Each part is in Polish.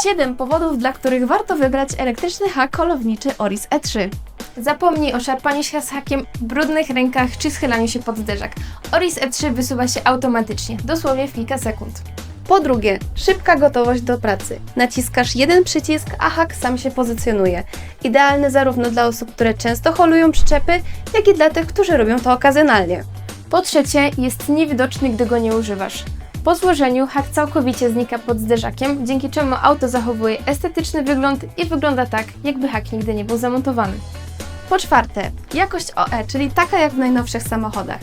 7 powodów, dla których warto wybrać elektryczny hak kolowniczy Oris E3. Zapomnij o szarpaniu się z hakiem, brudnych rękach czy schylaniu się pod zderzak. Oris E3 wysuwa się automatycznie, dosłownie w kilka sekund. Po drugie, szybka gotowość do pracy. Naciskasz jeden przycisk, a hak sam się pozycjonuje. Idealny zarówno dla osób, które często holują przyczepy, jak i dla tych, którzy robią to okazjonalnie. Po trzecie, jest niewidoczny, gdy go nie używasz. Po złożeniu hak całkowicie znika pod zderzakiem, dzięki czemu auto zachowuje estetyczny wygląd i wygląda tak, jakby hak nigdy nie był zamontowany. Po czwarte, jakość OE, czyli taka jak w najnowszych samochodach.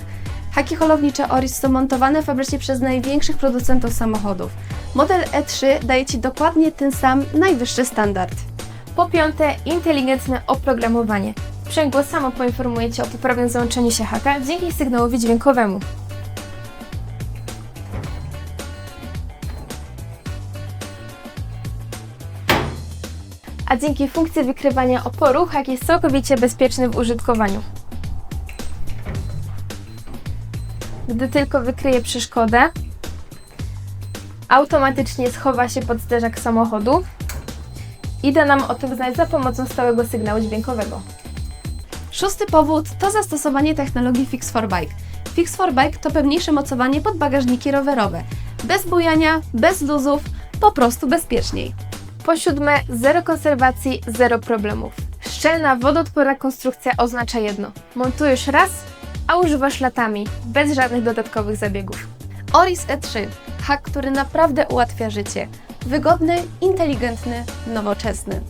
Haki holownicze Oris są montowane fabrycznie przez największych producentów samochodów. Model E3 daje Ci dokładnie ten sam najwyższy standard. Po piąte, inteligentne oprogramowanie. Sprzęgło samo poinformuje Cię o poprawnym załączeniu się haka dzięki sygnałowi dźwiękowemu. A dzięki funkcji wykrywania oporu hak jest całkowicie bezpieczny w użytkowaniu. Gdy tylko wykryje przeszkodę, automatycznie schowa się pod zderzak samochodu i da nam o tym znać za pomocą stałego sygnału dźwiękowego. Szósty powód to zastosowanie technologii Fix4Bike. Fix4Bike to pewniejsze mocowanie pod bagażniki rowerowe. Bez bujania, bez luzów, po prostu bezpieczniej. Po siódme, zero konserwacji, zero problemów. Szczelna, wodoodporna konstrukcja oznacza jedno. Montujesz raz, a używasz latami, bez żadnych dodatkowych zabiegów. Oris E3, hak, który naprawdę ułatwia życie. Wygodny, inteligentny, nowoczesny.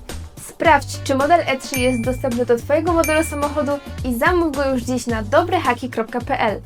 Sprawdź, czy model E3 jest dostępny do Twojego modelu samochodu i zamów go już dziś na dobrehaki.pl.